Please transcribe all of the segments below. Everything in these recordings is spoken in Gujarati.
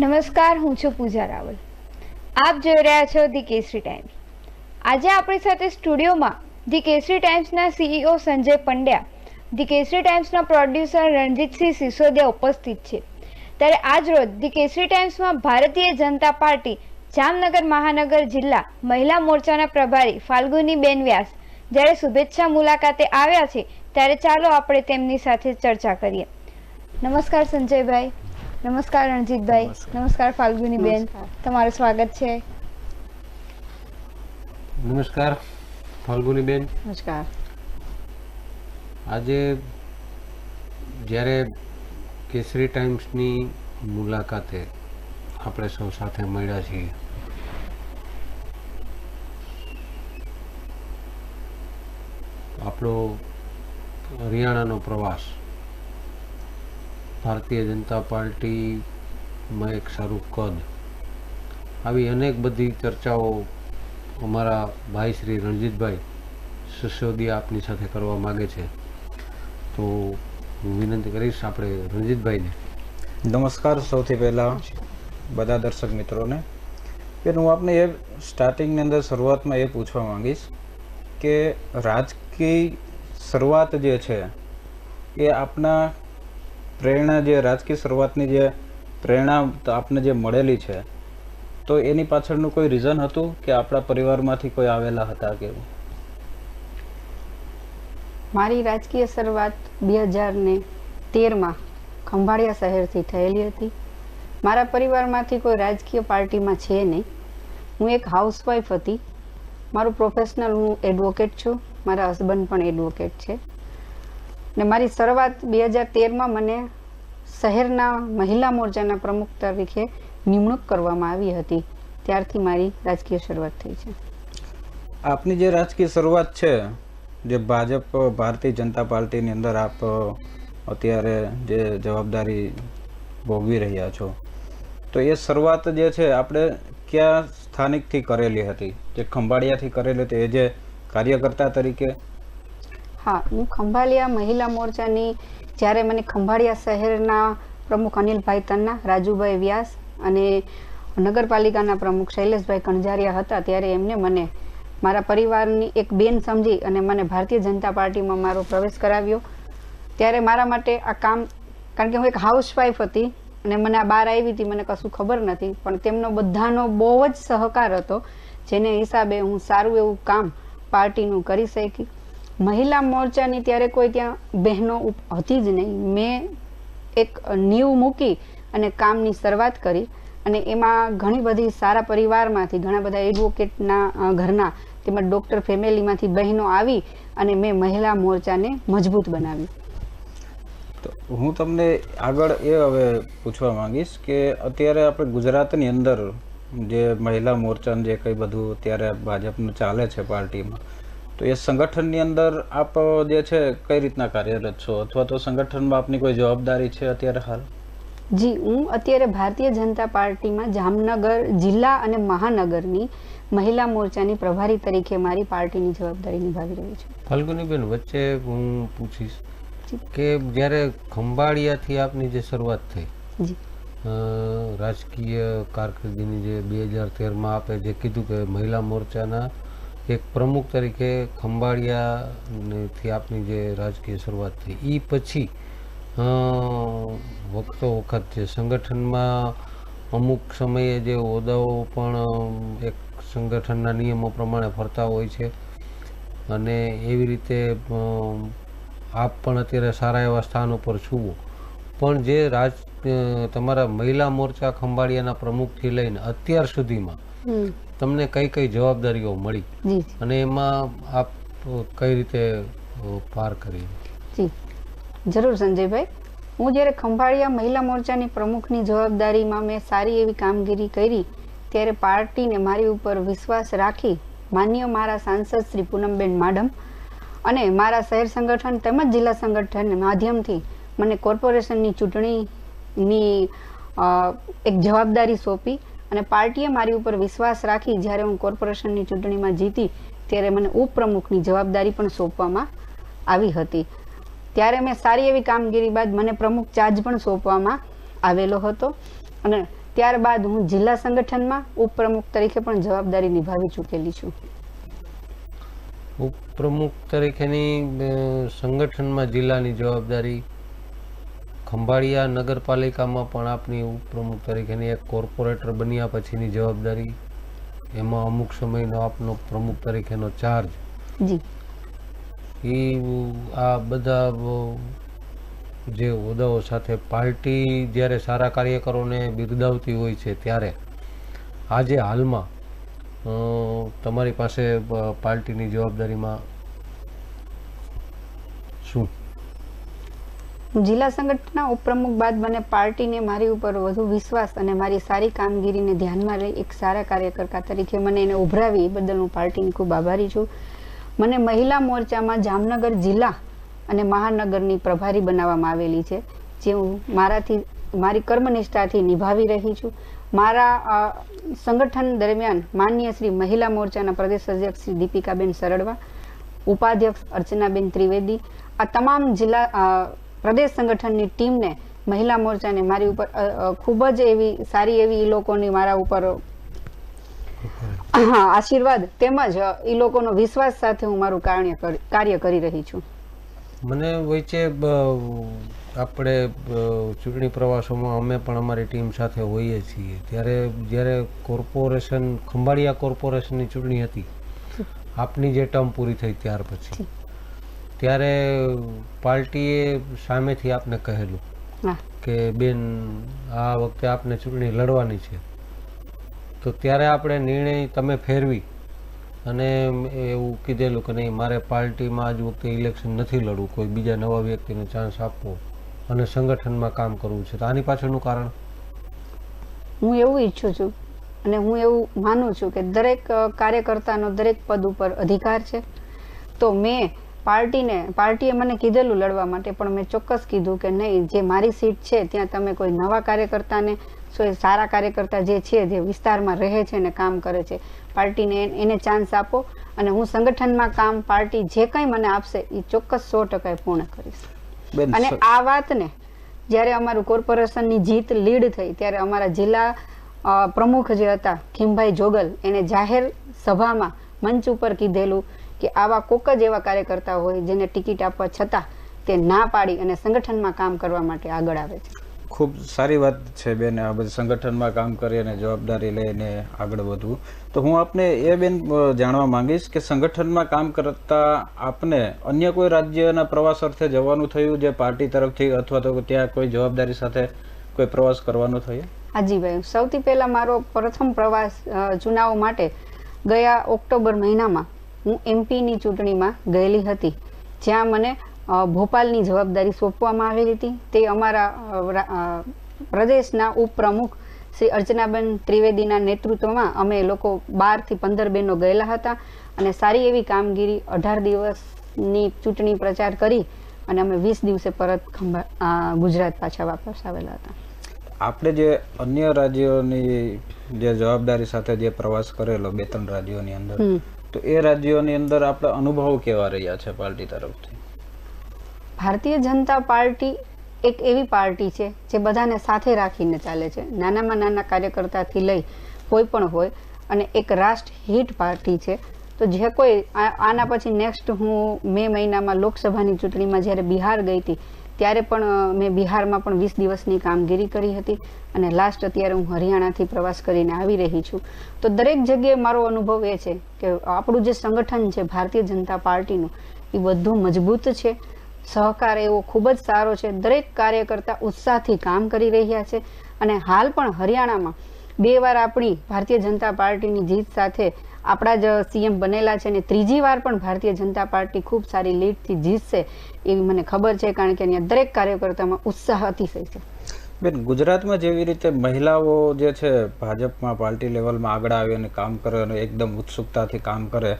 નમસ્કાર, હું છું પૂજા રાવલ. આપ જોઈ રહ્યા છો ધી કેસરી ટાઈમ્સ. આજે આપણી સાથે સ્ટુડિયોમાં ધી કેસરી ટાઈમ્સના સીઈઓ સંજય પંડ્યા, ધી કેસરી ટાઈમ્સના પ્રોડ્યુસર રણજીતસિંહ સિસોદિયા ઉપસ્થિત છે. ત્યારે આજરોજ ધી કેસરી ટાઈમ્સમાં ભારતીય જનતા પાર્ટી, જામનગર મહાનગર જિલ્લા મહિલા મોરચાના પ્રભારી ફાલ્ગુની બેન વ્યાસ જ્યારે શુભેચ્છા મુલાકાતે આવ્યા છે, ત્યારે ચાલો આપણે તેમની સાથે ચર્ચા કરીએ. નમસ્કાર સંજયભાઈ. નમસ્કાર રણજીતભાઈ. નમસ્કાર. ફાલ્ગુની બેન તમારું સ્વાગત છે. નમસ્કાર ફાલ્ગુનીબેન. નમસ્કાર. આજે જ્યારે કેસરી ટાઈમ્સની મુલાકાતે આપણે સૌ સાથે મળ્યા છીએ આપણો હરિયાણાનો પ્રવાસ ભારતીય જનતા પાર્ટીમાં એક સારું કદ. આવી અનેક બધી ચર્ચાઓ અમારા ભાઈ શ્રી રણજીતભાઈ સિસોદિયા આપની સાથે કરવા માગે છે. તો હું વિનંતી કરીશ આપણે રણજીતભાઈને. નમસ્કાર સૌથી પહેલાં બધા દર્શક મિત્રોને. કે હું આપને એ સ્ટાર્ટિંગની અંદર શરૂઆતમાં એ પૂછવા માંગીશ કે રાજકીય શરૂઆત જે છે એ આપના પ્રેરણા જે રાજકીય શરૂઆતની જે પ્રેરણા આપને જે મળેલી છે, તો એની પાછળનું કોઈ રીઝન હતું કે આપણા પરિવારમાંથી કોઈ આવેલા હતા કે મારી રાજકીય શરૂઆત બે હજાર ને તેરમાં ખંભાળિયા શહેરથી થયેલી હતી. મારા પરિવારમાંથી કોઈ રાજકીય પાર્ટીમાં છે નહીં. હું એક હાઉસવાઈફ હતી. મારું પ્રોફેશનલ હું એડવોકેટ છું. મારા હસબન્ડ પણ એડવોકેટ છે. ને મારી શરૂઆત બે હજાર તેરમાં મને શહેરના મહિલા મોરચાના પ્રમુખ તરીકે નિમણૂક કરવામાં આવી હતી. ત્યારથી મારી રાજકીય શરૂઆત થઈ છે. આપની જે રાજકીય શરૂઆત છે જે ભાજપ ભારતીય જનતા પાર્ટીની અંદર આપ અત્યારે જે જવાબદારી ભોગવી રહ્યા છો તો એ શરૂઆત જે છે આપણે ક્યાં સ્થાનિકથી કરેલી હતી? જે ખંભાળિયાથી કરેલી હતી એ જે કાર્યકર્તા તરીકે? હા હું ખંભાળિયા મહિલા મોરચાની જ્યારે મને ખંભાળિયા શહેરના પ્રમુખ અનિલભાઈ તન્ના, રાજુભાઈ વ્યાસ અને નગરપાલિકાના પ્રમુખ શૈલેષભાઈ કણઝારિયા હતા ત્યારે એમને મને મારા પરિવારની એક બેન સમજી અને મને ભારતીય જનતા પાર્ટીમાં મારો પ્રવેશ કરાવ્યો. ત્યારે મારા માટે આ કામ, કારણ કે હું એક હાઉસવાઈફ હતી અને મને આ બહાર આવી હતી, મને કશું ખબર નથી, પણ તેમનો બધાનો બહુ જ સહકાર હતો, જેને હિસાબે હું સારું એવું કામ પાર્ટીનું કરી શકી. મહિલા મોરચાની ત્યારે કોઈ ત્યાં બહેનો હતી જ નહીં. મેં એક નીવ મૂકી અને કામની શરૂઆત કરી અને એમાં ઘણી બધી સારા પરિવારમાંથી, ઘણા બધા એડવોકેટના ઘરના તેમજ ડૉક્ટર ફેમિલીમાંથી બહેનો આવી અને મેં મહિલા મોરચાને મજબૂત બનાવી તો હું તમને આગળ એ હવે પૂછવા માંગીશ કે અત્યારે આપણે ગુજરાતની અંદર જે મહિલા મોરચાનું જે કંઈ બધું અત્યારે ભાજપનું ચાલે છે પાર્ટીમાં તો એ સંગઠનની અંદર આપ જે છે કઈ રીતના કાર્યરત છો? અથવા તો સંગઠનમાં આપની કોઈ જવાબદારી છે અત્યારે હાલ? જી હું અત્યારે ભારતીય જનતા પાર્ટીમાં જામનગર જિલ્લા અને મહાનગરની મહિલા મોરચાની પ્રભારી તરીકે મારી પાર્ટીની જવાબદારી નિભાવી રહી છું. ફાલ્ગુનીબેન વચ્ચે હું પૂછીશ કે જ્યારે ખંભાળિયાથી આપની જે શરૂઆત થઈ રાજકીય કારકિર્દીની જે બે હજાર તેરમાં આપે જે કીધું કે મહિલા મોરચાના એક પ્રમુખ તરીકે ખંભાળિયાથી આપની જે રાજકીય શરૂઆત થઈ. એ પછી વખતો વખત જે સંગઠનમાં અમુક સમયે જે હોદ્દાઓ પણ એક સંગઠનના નિયમો પ્રમાણે ફરતા હોય છે. અને એવી રીતે આપ પણ અત્યારે સારા એવા સ્થાન ઉપર છુઓ પણ જે રાજ તમારા મહિલા મોરચા ખંભાળિયાના પ્રમુખથી લઈને અત્યાર સુધીમાં તમને કઈ કઈ જવાબદારીઓ મળી? અને એમાં આપ કઈ રીતે પાર કરી? જી. જરૂર સંજયભાઈ. હું જ્યારે ખંભાળિયા મહિલા મોરચાની પ્રમુખની જવાબદારીમાં મેં સારી એવી કામગીરી કરી ત્યારે પાર્ટીને મારી ઉપર વિશ્વાસ રાખી માન્ય મારા સાંસદ શ્રી પૂનમબેન માડમ અને મારા શહેર સંગઠન તેમજ જિલ્લા સંગઠન માધ્યમથી મને કોર્પોરેશનની ચૂંટણીની અ, એક જવાબદારી સોંપી અને પાર્ટીએ મારી ઉપર વિશ્વાસ રાખી જ્યારે હું કોર્પોરેશનની ચૂંટણીમાં જીતી ત્યારે મને ઉપપ્રમુખની જવાબદારી પણ સોંપવામાં આવી હતી. ત્યારે મેં સારી એવી કામગીરી બાદ મને પ્રમુખ ચાર્જ પણ સોંપવામાં આવેલો હતો અને ત્યારબાદ હું જિલ્લા સંગઠનમાં ઉપપ્રમુખ તરીકે પણ જવાબદારી નિભાવી ચૂકેલી છું. ઉપપ્રમુખ તરીકેની સંગઠનમાં જિલ્લાની જવાબદારી ખંભાળિયા નગરપાલિકામાં પણ આપની ઉપપ્રમુખ તરીકેની એક કોર્પોરેટર બન્યા પછીની જવાબદારી. એમાં અમુક સમયનો આપનો પ્રમુખ તરીકેનો ચાર્જ એ આ બધા જે હોદ્દાઓ સાથે પાર્ટી જ્યારે સારા કાર્યકરોને બિરદાવતી હોય છે ત્યારે આજે હાલમાં તમારી પાસે પાર્ટીની જવાબદારીમાં શું હું જિલ્લા સંગઠનના ઉપપ્રમુખ બાદ મને પાર્ટીને મારી ઉપર વધુ વિશ્વાસ અને મારી સારી કામગીરીને ધ્યાનમાં લઈ એક સારા કાર્યકર્તા તરીકે મને એને ઉભરાવી, એ બદલ હું પાર્ટીની ખૂબ આભારી છું. મને મહિલા મોરચામાં જામનગર જિલ્લા અને મહાનગરની પ્રભારી બનાવવામાં આવેલી છે, જે હું મારાથી, મારી કર્મનિષ્ઠાથી નિભાવી રહી છું. મારા સંગઠન દરમિયાન માનનીય શ્રી મહિલા મોરચાના પ્રદેશ અધ્યક્ષ શ્રી દીપિકાબેન સરડવા, ઉપાધ્યક્ષ અર્ચનાબેન ત્રિવેદી, આ તમામ જિલ્લા પ્રદેશ સંગઠનની ટીમને મહિલા મોરચાને મારી ઉપર ખૂબ જ એવી સારી એવી એ લોકોની મારા ઉપર હા આશીર્વાદ તેમજ એ લોકોનો વિશ્વાસ સાથે હું મારું કાર્ય કાર્ય કરી રહી છું. મને વચ્ચે આપણે ચૂંટણી પ્રવાસોમાં અમે પણ અમારી ટીમ સાથે હોઈએ છીએ. ત્યારે જ્યારે કોર્પોરેશન ખંભાળિયા કોર્પોરેશનની ચૂંટણી હતી આપની જે ટર્મ પૂરી થઈ ત્યાર પછી. ત્યારે પાર્ટીએ સામેથી આપને કહેલું કે બેન આ વખતે આપને ચૂંટણી લડવાની છે. તો ત્યારે આપણે નિર્ણય તમે ફેરવી અને એવું કીધેલું કે નહીં મારે પાર્ટીમાં આજ વખતે ઇલેક્શન નથી લડવું કોઈ બીજા નવા વ્યક્તિને ચાન્સ આપવો અને સંગઠનમાં કામ કરવું છે. તો આની પાછળનું કારણ? હું એવું ઈચ્છું છું અને હું એવું માનું છું કે દરેક કાર્યકર્તાનો દરેક પદ ઉપર અધિકાર છે. તો મેં પાર્ટીને પાર્ટીએ મને કીધેલું લડવા માટે પણ મેં ચોક્કસ કીધું કે નહીં જે મારી સીટ છે ત્યાં તમે કોઈ નવા કાર્યકર્તાને સો સારા કાર્યકર્તા જે છે જે વિસ્તારમાં રહે છે અને કામ કરે છે પાર્ટીને એને ચાન્સ આપો અને હું સંગઠનમાં કામ પાર્ટી જે કંઈ મને આપશે એ ચોક્કસ સો ટકા પૂર્ણ કરીશ. અને આ વાતને જ્યારે અમારું કોર્પોરેશનની જીત લીડ થઈ ત્યારે અમારા જિલ્લા પ્રમુખ જે હતા ખીમભાઈ જોગલ એને જાહેર સભામાં મંચ ઉપર કીધેલું કે આવા કોક જ એવા કાર્યકર્તા હોય જેને ટિકિટ આપવા છતાં તે ના પાડી અને સંગઠનમાં કામ કરવા માટે આગળ આવે છે. ખૂબ સારી વાત છે બેન આ બધી સંગઠનમાં કામ કરી અને જવાબદારી લઈને આગળ વધવું. તો હું આપને એ બેન જાણવા માંગીશ કે સંગઠનમાં કામ કરતા આપને અન્ય કોઈ રાજ્યના પ્રવાસ અર્થે જવાનું થયું જે પાર્ટી તરફથી અથવા તો ત્યાં કોઈ જવાબદારી સાથે કોઈ પ્રવાસ કરવાનું થયું? હાજીભાઈ સૌથી પહેલા મારો પ્રથમ પ્રવાસ ચુનાવ માટે ગયા ઓક્ટોબર મહિનામાં હું એમપીની ચૂંટણીમાં ગયેલી હતી. જ્યાં મને ભોપાલની જવાબદારી સોંપવામાં આવેલી હતી. તે અમારા પ્રદેશના ઉપપ્રમુખ શ્રી અર્ચનાબેન ત્રિવેદીના નેતૃત્વમાં અમે લોકો બારથી પંદર બહેનો ગયેલા હતા અને સારી એવી કામગીરી અઢાર દિવસની ચૂંટણી પ્રચાર કરી અને અમે વીસ દિવસે પરત ખંભા ગુજરાત પાછા વાપસ આવેલા હતા. આપણે જે અન્ય રાજ્યોની જે જવાબદારી સાથે જે પ્રવાસ કરેલો બે ત્રણ રાજ્યોની અંદર. તો એ રાજ્યોની અંદર આપણા અનુભવો કેવા રહ્યા છે પાર્ટી તરફથી? ભારતીય જનતા પાર્ટી એક એવી પાર્ટી છે જે બધાને સાથે રાખીને ચાલે છે. નાનામાં નાના કાર્યકર્તાથી લઈ કોઈ પણ હોય અને એક રાષ્ટ્ર હિટ પાર્ટી છે. તો જે કોઈ આના પછી નેક્સ્ટ હું મે મહિનામાં લોકસભાની ચૂંટણીમાં જ્યારે બિહાર ગઈ હતી ત્યારે પણ મેં બિહારમાં પણ વીસ દિવસની કામગીરી કરી હતી અને લાસ્ટ અત્યારે હું હરિયાણાથી પ્રવાસ કરીને આવી રહી છું. તો દરેક જગ્યાએ મારો અનુભવ એ છે કે આપણું જે સંગઠન છે, ભારતીય જનતા પાર્ટીનું, એ બધું મજબૂત છે. સહકાર એવો ખૂબ જ સારો છે. દરેક કાર્યકર્તા ઉત્સાહથી કામ કરી રહ્યા છે. અને હાલ પણ હરિયાણામાં બે વાર આપણી ભારતીય જનતા પાર્ટીની જીત સાથે આપણા જ સીએમ બનેલા છે અને ત્રીજી વાર પણ ભારતીય જનતા પાર્ટી ખૂબ સારી લીડથી જીતશે એવી મને ખબર છે, કારણ કે અહીંયા દરેક કાર્યકર્તામાં ઉત્સાહ અતિશય છે. બેન, ગુજરાતમાં જેવી રીતે મહિલાઓ જે છે ભાજપમાં પાર્ટી લેવલમાં આગળ આવી અને કામ કરે અને એકદમ ઉત્સુકતાથી કામ કરે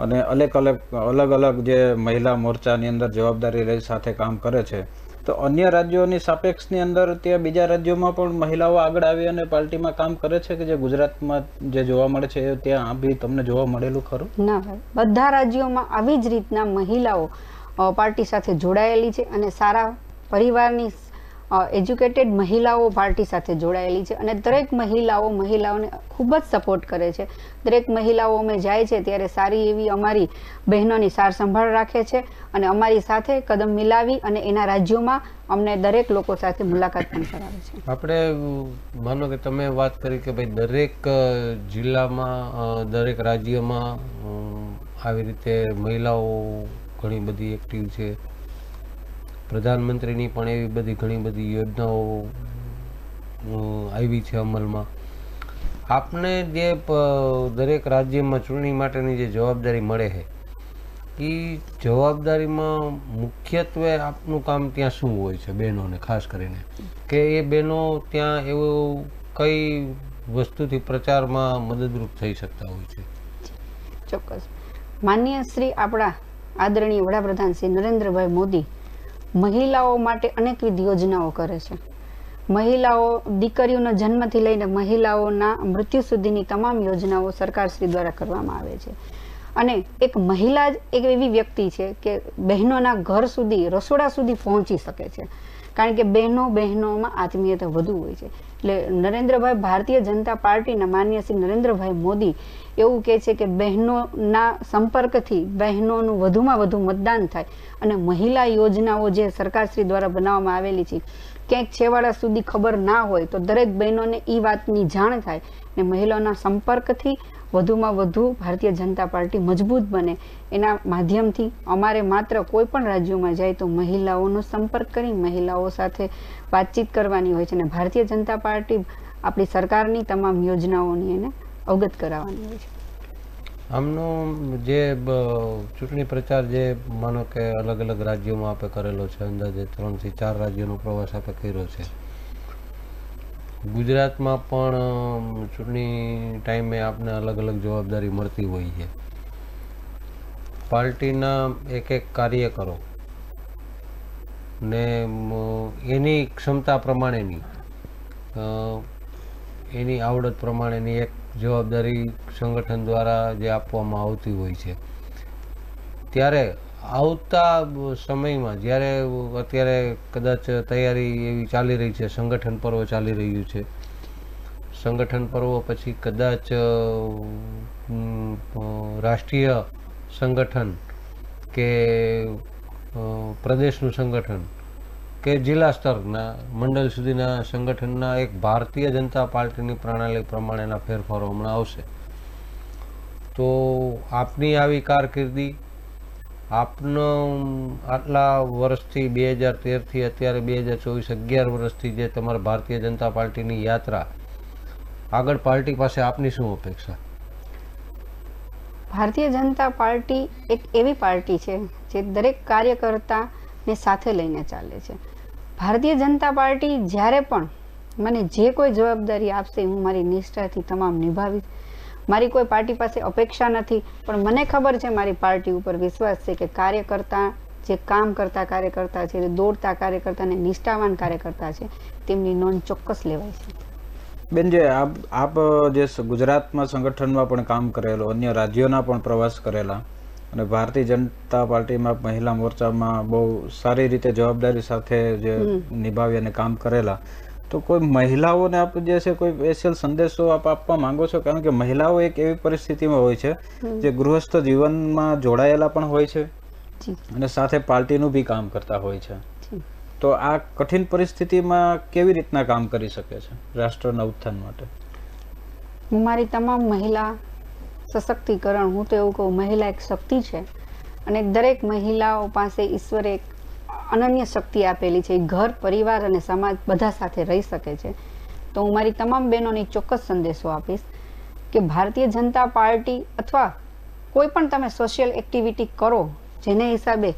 અને અલગ અલગ અલગ અલગ જે મહિલા મોરચાની અંદર જવાબદારી લઈ સાથે કામ કરે છે તો અન્ય રાજ્યોની સાપેક્ષની અંદર ત્યાં બીજા રાજ્યોમાં પણ મહિલાઓ આગળ આવી અને પાર્ટીમાં કામ કરે છે કે જે ગુજરાતમાં જે જોવા મળે છે ત્યાં બી તમને જોવા મળેલું ખરું? ના બધા રાજ્યોમાં આવી જ રીતના મહિલાઓ પાર્ટી સાથે જોડાયેલી છે અને સારા પરિવારની એજ્યુકેટેડ મહિલાઓ પાર્ટી સાથે જોડાયેલી છે અને દરેક મહિલાઓ મહિલાઓને ખૂબ જ સપોર્ટ કરે છે. દરેક મહિલાઓ અમે જાય છે ત્યારે સારી એવી અમારી બહેનોની સાર સંભાળ રાખે છે અને અમારી સાથે કદમ મિલાવી અને એના રાજ્યોમાં અમને દરેક લોકો સાથે મુલાકાત પણ કરાવે છે. આપણે માનો કે તમે વાત કરી કે ભાઈ દરેક જિલ્લામાં દરેક રાજ્યમાં આવી રીતે મહિલાઓ ઘણી બધી એક્ટિવ છે. પ્રધાનમંત્રીની પણ એવી બધી ઘણી બધી યોજનાઓ આવી છે અમલમાં. આપને જે દરેક રાજ્યમાં ચૂંટણી માટેની જે જવાબદારી મળે છે, એ જવાબદારીમાં મુખ્યત્વે આપનું કામ ત્યાં શું હોય છે, બહેનોને, ખાસ કરીને? કે એ બહેનો ત્યાં એવું કઈ વસ્તુથી પ્રચારમાં મદદરૂપ થઈ શકતા હોય છે? ચોક્કસ. માન્ય શ્રી આપણા આદરણીય વડાપ્રધાન શ્રી નરેન્દ્રભાઈ મોદી મહિલાઓ માટે અનેકવિધ યોજનાઓ કરે છે. મહિલાઓ, દીકરીઓના જન્મથી લઈને મહિલાઓના મૃત્યુ સુધીની તમામ યોજનાઓ સરકાર શ્રી દ્વારા કરવામાં આવે છે. અને એક મહિલા જ એક એવી વ્યક્તિ છે કે બહેનોના ઘર સુધી, રસોડા સુધી પહોંચી શકે છે. કારણ કે બહેનો બહેનોમાં આત્મીયતા વધુ હોય છે. એટલે નરેન્દ્રભાઈ ભારતીય જનતા પાર્ટીના માન્ય શ્રી નરેન્દ્રભાઈ મોદી એવું કહે છે કે બહેનોના સંપર્કથી બહેનોનું વધુમાં વધુ મતદાન થાય અને મહિલા યોજનાઓ જે સરકારશ્રી દ્વારા બનાવવામાં આવેલી છે, ક્યાંક છેવાડા સુધી ખબર ના હોય તો દરેક બહેનોને એ વાતની જાણ થાય ને મહિલાઓના સંપર્કથી વધુમાં વધુ ભારતીય જનતા પાર્ટી મજબૂત બને. એના માધ્યમથી અમારે માત્ર કોઈ પણ રાજ્યોમાં જાય તો મહિલાઓનો સંપર્ક કરી મહિલાઓ સાથે વાતચીત કરવાની હોય છે અને ભારતીય જનતા પાર્ટી આપણી સરકારની તમામ યોજનાઓની એને અવગત કરાવવાની હોય છે. આમનો જે ચૂંટણી પ્રચાર જે માનો કે અલગ અલગ રાજ્યોમાં આપે કરેલો છે, અંદાજે ત્રણથી ચાર રાજ્યોનો પ્રવાસ આપે કર્યો છે. ગુજરાતમાં પણ ચૂંટણી ટાઈમે આપને અલગ અલગ જવાબદારી મળતી હોય છે. પાર્ટીના એક એક કાર્યકરો ને એની ક્ષમતા પ્રમાણેની એની આવડત પ્રમાણેની એક જવાબદારી સંગઠન દ્વારા જે આપવામાં આવતી હોય છે. ત્યારે આવતા સમયમાં, જ્યારે અત્યારે કદાચ તૈયારી એવી ચાલી રહી છે, સંગઠન પર્વ ચાલી રહ્યું છે, સંગઠન પર્વ પછી કદાચ રાષ્ટ્રીય સંગઠન કે પ્રદેશનું સંગઠન કે જિલ્લા સ્તરના, મંડળ સુધીના સંગઠનના એક ભારતીય જનતા પાર્ટીની પ્રણાલી પ્રમાણેના ફેરફારો હમણાં આવશે. તો આપની આવી કારકિર્દી આપનો આટલા વર્ષથી બે હજાર તેરથી અત્યારે બે હજાર ચોવીસ અગિયાર વર્ષથી જે તમારા ભારતીય જનતા પાર્ટીની યાત્રા, આગળ પાર્ટી પાસે આપની શું અપેક્ષા? ભારતીય જનતા પાર્ટી એક એવી પાર્ટી છે જે દરેક કાર્યકર્તાને સાથે લઈને ચાલે છે. ભારતીય જનતા પાર્ટી જ્યારે પણ મને જે કોઈ જવાબદારી આપશે હું મારી નિષ્ઠાથી તમામ નિભાવીશ. મારી કોઈ પાર્ટી પાસે અપેક્ષા નથી પણ મને ખબર છે મારી પાર્ટી ઉપર વિશ્વાસ છે કે કાર્યકર્તા જે કામ કરતા કાર્યકર્તા છે દોડતા કાર્યકર્તા અને નિષ્ઠાવાન કાર્યકર્તા છે તેમની નોંધ ચોક્કસ લેવાય છે. બેન જે આપ આપ જે ગુજરાતમાં સંગઠનમાં પણ કામ કરેલો અન્ય રાજ્યોના પણ પ્રવાસ કરેલા અને ભારતીય જનતા પાર્ટીમાં મહિલા મોરચામાં બહુ સારી રીતે જવાબદારી સાથે જે નિભાવી અને કામ કરેલા તો કોઈ મહિલાઓને આપ જે છે કોઈ સ્પેશિયલ સંદેશો આપ આપવા માંગો છો? કારણ કે મહિલાઓ એક એવી પરિસ્થિતિમાં હોય છે જે ગૃહસ્થ જીવનમાં જોડાયેલા પણ હોય છે અને સાથે પાર્ટીનું બી કામ કરતા હોય છે. તો આ કઠિન પરિસ્થિતિમાં કેવી રીતના કામ કરી શકે છે રાષ્ટ્રના ઉત્થાન માટે? હું મારી તમામ મહિલા સશક્તિકરણ હું તો એવું કહું મહિલા એક શક્તિ છે અને દરેક મહિલાઓ પાસે ઈશ્વરે એક અનન્ય શક્તિ આપેલી છે ઘર, પરિવાર અને સમાજ બધા સાથે રહી શકે છે. તો હું મારી તમામ બહેનોને ચોક્કસ સંદેશો આપીશ કે ભારતીય જનતા પાર્ટી અથવા કોઈ પણ તમે સોશિયલ એક્ટિવિટી કરો, જેને હિસાબે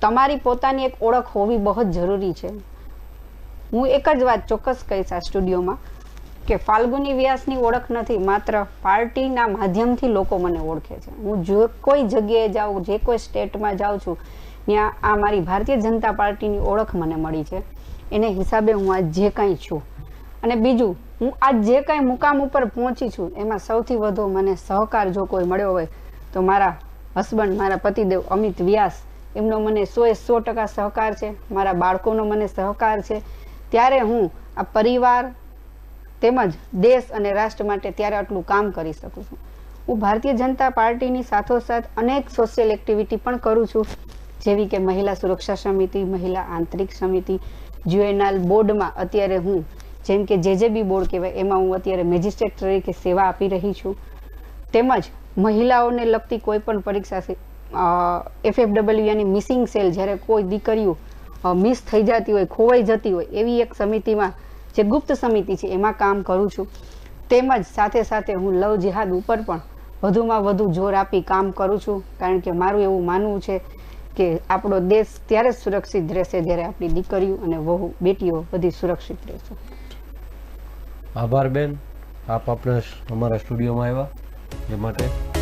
તમારી પોતાની એક ઓળખ હોવી બહુ જ જરૂરી છે. હું એક જ વાત ચોક્કસ કહીશ આ સ્ટુડિયોમાં કે ફાલ્ગુની વ્યાસની ઓળખ નથી, માત્ર પાર્ટીના માધ્યમથી લોકો મને ઓળખે છે. હું જો કોઈ જગ્યાએ જાઉં, જે કોઈ સ્ટેટમાં જાઉં છું ત્યાં આ મારી ભારતીય જનતા પાર્ટીની ઓળખ મને મળી છે. એને હિસાબે હું આજ જે કંઈ છું. અને બીજું, હું આજ જે કંઈ મુકામ ઉપર પહોંચી છું, એમાં સૌથી વધુ મને સહકાર જો કોઈ મળ્યો હોય, તો મારા હસબન્ડ મારા પતિદેવ અમિત વ્યાસ, એમનો મને સો એ સો ટકા સહકાર છે. મારા બાળકોનો મને સહકાર છે. ત્યારે હું આ પરિવાર તેમજ દેશ અને રાષ્ટ્ર માટે ત્યારે આટલું કામ કરી શકું છું. હું ભારતીય જનતા પાર્ટીની સાથોસાથ અનેક સોશિયલ એક્ટિવિટી પણ કરું છું. જેવી કે મહિલા સુરક્ષા સમિતિ, મહિલા આંતરિક સમિતિ, જ્યુએનાલ બોર્ડમાં અત્યારે હું, જેમ કે જેજેબી બોર્ડ કહેવાય, એમાં હું અત્યારે મેજિસ્ટ્રેટ તરીકે સેવા આપી રહી છું. તેમજ મહિલાઓને લગતી કોઈ પણ પરીક્ષા એફએફડબલ્યુ યાની મિસિંગ સેલ જ્યારે કોઈ દીકરીઓ મિસ થઈ જતી હોય, ખોવાઈ જતી હોય, એવી એક સમિતિમાં, જે ગુપ્ત સમિતિ છે, એમાં કામ કરું છું. તેમજ સાથે સાથે હું લવ જિહાદ ઉપર પણ વધુમાં વધુ જોર આપી કામ કરું છું, કારણ કે મારું એવું માનવું છે કે આપણો દેશ ત્યારે સુરક્ષિત રહેશે જ્યારે આપણી દીકરીઓ અને વહુ, બેટીઓ બધી સુરક્ષિત રહેશે. આભાર બેન. આપ આપણા અમારા સ્ટુડિયોમાં આવ્યા. એ માટે